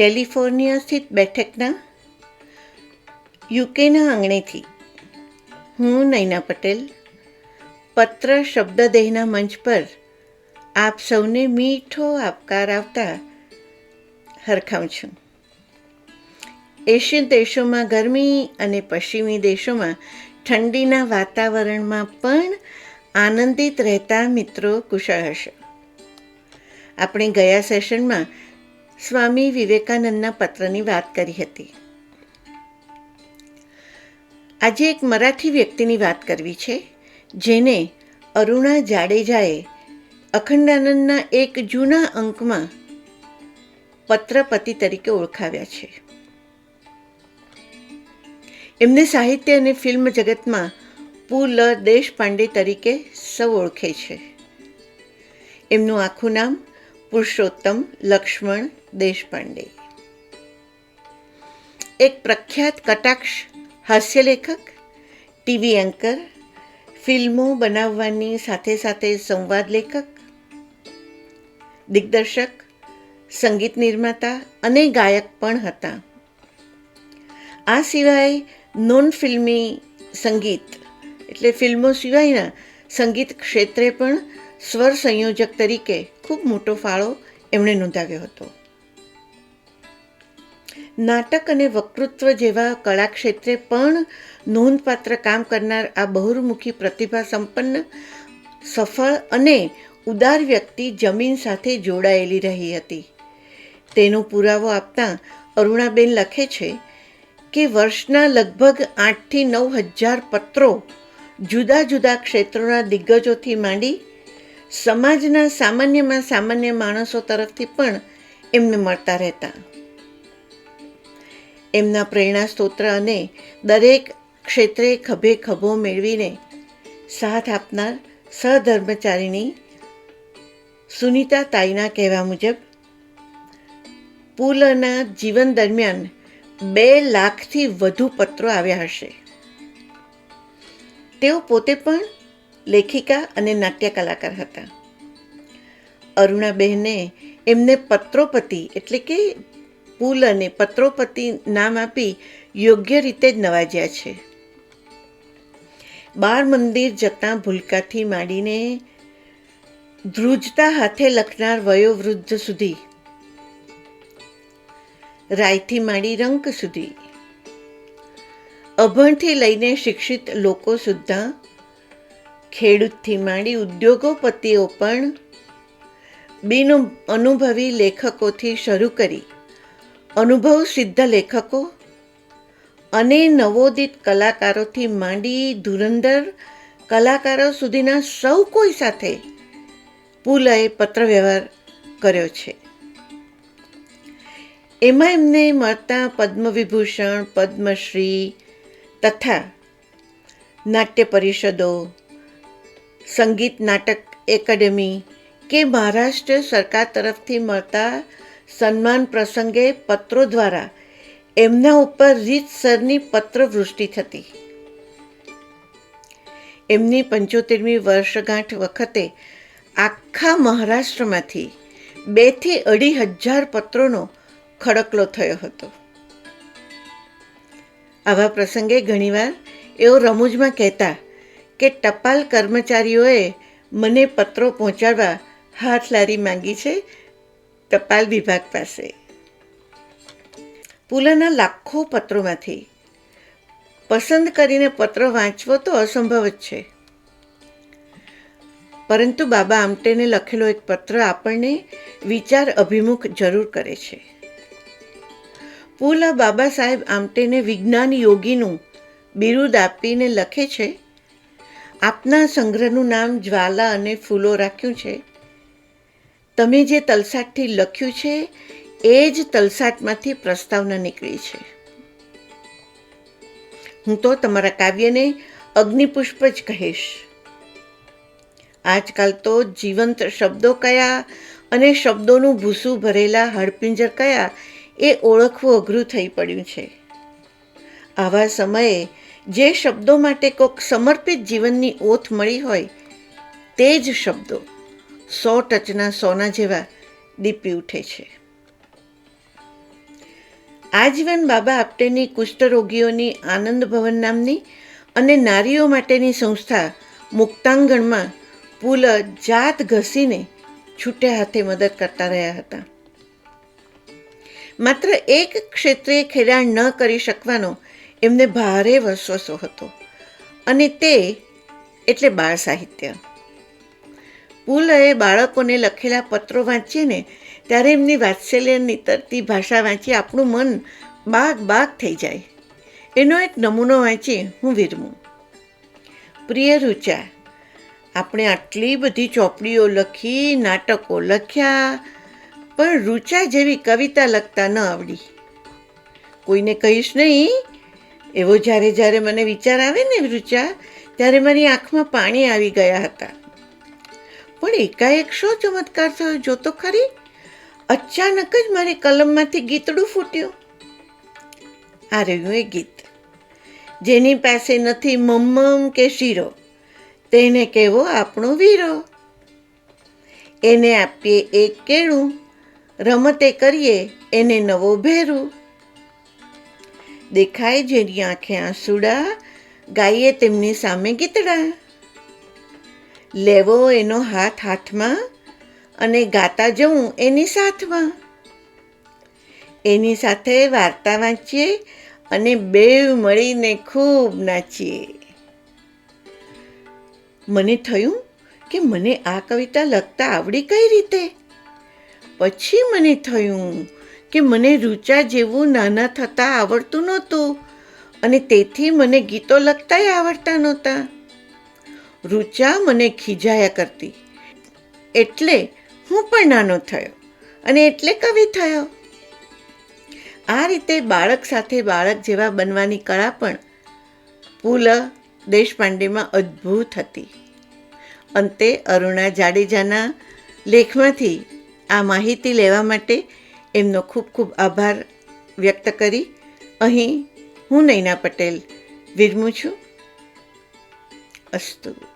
California સ્થિત બેઠકના યુકેના આંગણેથી હું નૈના પટેલ, પત્ર શબ્દદેહના મંચ પર આપ સૌને મીઠો આપકાર આવતા હરખાઉં છું. એશિયન દેશોમાં ગરમી અને પશ્ચિમી દેશોમાં ઠંડીના વાતાવરણમાં પણ આનંદિત રહેતા મિત્રો કુશળ હશે. આપણે ગયા સેશનમાં સ્વામી વિવેકાનંદના પત્રની વાત કરી હતી. આજે એક મરાઠી વ્યક્તિની વાત કરવી છે, જેને અરુણા જાડેજાએ અખંડાનંદના એક જૂના અંકમાં પત્રપતિ તરીકે ઓળખાવ્યા છે. એમને સાહિત્ય અને ફિલ્મ જગતમાં પુ લ દેશપાંડે તરીકે સૌ ઓળખે છે. એમનું આખું નામ પુરુષોત્તમ લક્ષ્મણ દેશપાંડે. એક પ્રખ્યાત કટાક્ષ હાસ્યલેખક ટીવી એન્કર, ફિલ્મો બનાવવાની સાથે સાથે સંવાદ લેખક, દિગ્દર્શક, સંગીત નિર્માતા અને ગાયક પણ હતા. આ સિવાય નોન ફિલ્મી સંગીત એટલે ફિલ્મો સિવાયના સંગીત ક્ષેત્રે પણ સ્વર સંયોજક તરીકે ખૂબ મોટો ફાળો એમણે નોંધાવ્યો હતો. નાટક અને વક્તૃત્વ જેવા કળા ક્ષેત્રે પણ નોંધપાત્ર કામ કરનાર આ બહુરમુખી પ્રતિભા સંપન્ન, સફળ અને ઉદાર વ્યક્તિ જમીન સાથે જોડાયેલી રહી હતી. તેનો પુરાવો આપતા અરુણાબેન લખે છે કે વર્ષના લગભગ આઠથી નવ હજાર પત્રો જુદા જુદા ક્ષેત્રોના દિગ્ગજોથી માંડી સમાજના સામાન્યમાં સામાન્ય માણસો તરફથી પણ એમને મળતા રહેતા. એમના પ્રેરણા સ્તોત્ર અને દરેક ક્ષેત્રે ખભે ખભો મેળવીને સાથ આપનાર સહધર્મચારીની સુનિતા તાઈના કહેવા મુજબ, પુલના જીવન દરમિયાન બે લાખથી વધુ પત્રો આવ્યા હશે. તેઓ પોતે પણ લેખિકા અને નાટ્ય કલાકાર હતા. અરુણાબહેને એમને પત્રોપતિ એટલે કે પુલ અને પત્રોપતિ નામ આપી યોગ્ય રીતે જ નવાજ્યા છે. બાળ મંદિર જતાં ભૂલકાથી માંડીને ધ્રુજતા હાથે લખનાર વયોવૃદ્ધ સુધી, રાયથી માંડી રંક સુધી, અભણથી લઈને શિક્ષિત લોકો સુદ્ધા ખેડૂતથી માંડી ઉદ્યોગોપતિઓ પણ બિન અનુભવી લેખકોથી શરૂ કરી. અનુભવ સિદ્ધ લેખકો અને નવોદિત કલાકારોથી માંડી ધુરંધર કલાકારો સુધીના સૌ કોઈ સાથે પુલએ પત્રવ્યવહાર કર્યો છે. એમાં એમને મળતા પદ્મવિભૂષણ, પદ્મશ્રી તથા નાટ્ય પરિષદો સંગીત નાટક એકેડેમી કે મહારાષ્ટ્ર સરકાર તરફથી મળતા સન્માન પ્રસંગે પત્રો દ્વારા એમના ઉપર રીતસરની પત્રવૃષ્ટિ થતી. એમની પંચોતેરમી વર્ષગાંઠ વખતે આખા મહારાષ્ટ્રમાંથી બેથી અઢી હજાર પત્રોનો ખડકલો થયો હતો. આવા પ્રસંગે ઘણીવાર એઓ રમૂજમાં કહેતા કે ટપાલ કર્મચારીઓએ મને પત્રો પહોંચાડવા હાથ લારી માંગી છે ટપાલ વિભાગ પાસે. પુલાના લાખો પત્રોમાંથી. પસંદ કરીને પત્ર વાંચવો તો અસંભવ જ છે. પરંતુ બાબા આમટેને લખેલો એક પત્ર આપણને વિચાર અભિમુખ જરૂર કરે છે. પુલા બાબા સાહેબ આમટેને વિજ્ઞાન યોગીનું બિરુદ આપીને લખે છે આપના સંગ્રહનું નામ જ્વાલા અને ફૂલો રાખ્યું છે? તમે જે તલસાટથી લખ્યું છે, એ જ તલસાટમાંથી પ્રસ્તાવના નીકળી છે. હું તો તમારા કાવ્યને અગ્નિપુષ્પ જ કહીશ. આજકાલ તો જીવંત શબ્દો કયા અને શબ્દોનું ભૂસું ભરેલા હડપિંજર કયા એ ઓળખવું અઘરું થઈ પડ્યું છે. આવા સમયે જે શબ્દો માટે કોઈક સમર્પિત જીવનની ઓથ મળી હોય, તે જ શબ્દો સો ટચના સોના જેવા દીપી ઉઠે છે. આજીવન બાબા આપટેની કુષ્ઠરોગીઓની આનંદ ભવન નામની અને નારીઓ માટેની સંસ્થા મુક્તાંગણમાં પુલ જાત ઘસીને છૂટે હાથે મદદ કરતા રહ્યા હતા. માત્ર એક ક્ષેત્રે ખેડાણ ન કરી શકવાનો એમને ભારે વસવસો હતો. અને તે એટલે બાળ સાહિત્ય. પુલએ બાળકોને લખેલા પત્રો વાંચીને ત્યારે એમની વાત્સલ્ય નીતરતી ભાષા વાંચી આપણું મન બાગ બાગ થઈ જાય. એનો એક નમૂનો વાંચી હું વિરમું. પ્રિય રૂચા, આપણે આટલી બધી ચોપડીઓ લખી, નાટકો લખ્યા, પણ રૂચા જેવી કવિતા લખતા ન આવડી. કોઈને કહીશ નહીં એવો જ્યારે જ્યારે મને વિચાર આવે ને વૃચા ત્યારે મારી આંખમાં પાણી આવી ગયા હતા. પણ એકાએક શો ચમત્કાર થયો જોતો ખરી? અચાનક જ મારી કલમમાંથી ગીતડું ફૂટ્યું. આ રહ્યું એ ગીત. જેની પાસે નથી મમ્મમ કે શીરો, તેને કહેવો આપણો વીરો. એને આપીએ એક કેળું, રમતે કરીએ એને નવો ભેરું. દેખાય જેની આંખે આંસુડા, ગાઈએ તેમની સામે ગીતડા. લેવો એનો હાથ હાથમાં અને ગાતા જવું એની સાથમાં. એની સાથે વાર્તા વાંચીએ અને બેવ મળીને ખૂબ નાચીએ. મને થયું કે મને આ કવિતા લખતા આવડી કઈ રીતે? પછી મને થયું કે મને રૂચા જેવું નાના થતાં આવડતું નહોતું અને તેથી મને ગીતો લખતાય આવડતા નહોતા. રૂચા મને ખીજાયા કરતી. એટલે હું પણ નાનો થયો અને એટલે કવિ થયો. આ રીતે બાળક સાથે બાળક જેવા બનવાની કળા પણ પુલ દેશપાંડેમાં અદ્ભુત હતી. અંતે અરુણા જાડેજાના લેખમાંથી આ માહિતી લેવા માટે એમનો ખૂબ ખૂબ આભાર વ્યક્ત કરી. અહીં હું નૈના પટેલ વિરમું છું. અસ્તુ.